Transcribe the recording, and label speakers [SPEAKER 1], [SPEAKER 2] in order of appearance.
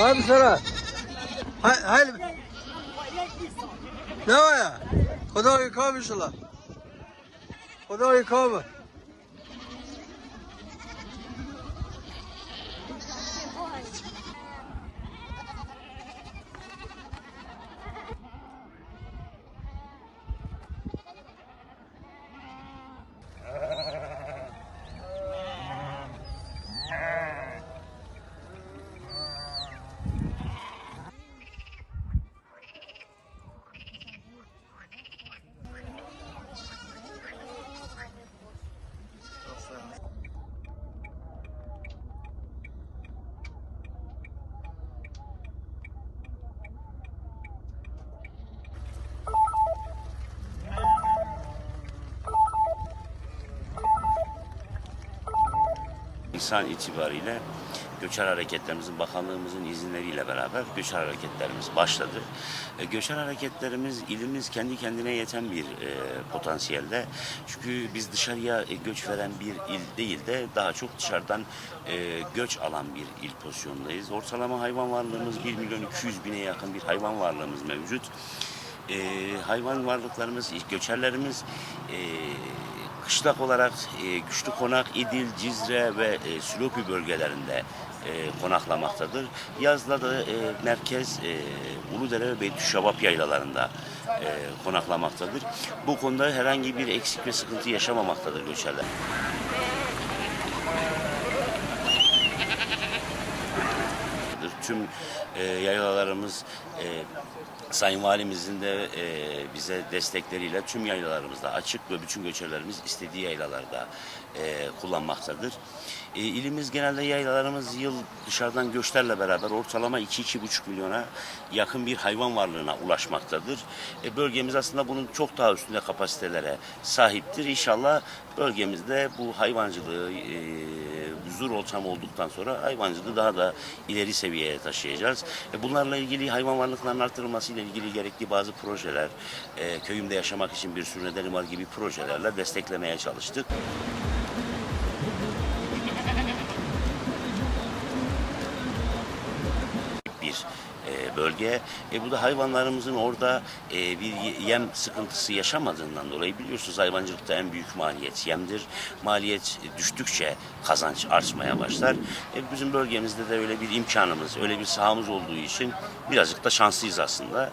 [SPEAKER 1] Abi sana. Hay hay. Ne var ya? Kodayı kavuşla. Kodayı kavuşla.
[SPEAKER 2] Nisan itibariyle göçer hareketlerimizin bakanlığımızın izinleriyle beraber göçer hareketlerimiz başladı. E, göçer hareketlerimiz ilimiz kendi kendine yeten bir e, potansiyelde. Çünkü biz dışarıya e, göç veren bir il değil de daha çok dışarıdan e, göç alan bir il pozisyondayız. Ortalama hayvan varlığımız 1 milyon 200 bine yakın bir hayvan varlığımız mevcut. E, hayvan varlıklarımız, göçerlerimiz e, kışlak olarak e, Güçlü Konak, İdil, Cizre ve e, Silopi bölgelerinde e, konaklamaktadır. Yazda da e, merkez e, Uludere ve Beytüşşabap yaylalarında e, konaklamaktadır. Bu konuda herhangi bir eksik ve sıkıntı yaşamamaktadır göçerler. Tüm e, yaylalarımız e, Sayın Valimizin de e, bize destekleriyle tüm yaylalarımızda açık ve bütün göçerlerimiz istediği yaylalarda e, kullanmaktadır. E, ilimiz genelde yaylalarımız yıl dışarıdan göçlerle beraber ortalama 2-2,5 milyona yakın bir hayvan varlığına ulaşmaktadır. E, bölgemiz aslında bunun çok daha üstünde kapasitelere sahiptir. İnşallah bölgemizde bu hayvancılığı e, huzur ortamı olduktan sonra hayvancılığı daha da ileri seviyeye taşıyacağız. E, bunlarla ilgili hayvan varlıklarının artırılması ile ilgili gerekli bazı projeler, e, köyümde yaşamak için bir sürü nedenim var gibi projelerle desteklemeye çalıştık. bir e, bölge. E, bu da hayvanlarımızın orada e, bir ye- yem sıkıntısı yaşamadığından dolayı biliyorsunuz hayvancılıkta en büyük maliyet yemdir. Maliyet düştükçe kazanç artmaya başlar. E, bizim bölgemizde de öyle bir imkanımız, öyle bir sahamız olduğu için birazcık da şanslıyız aslında.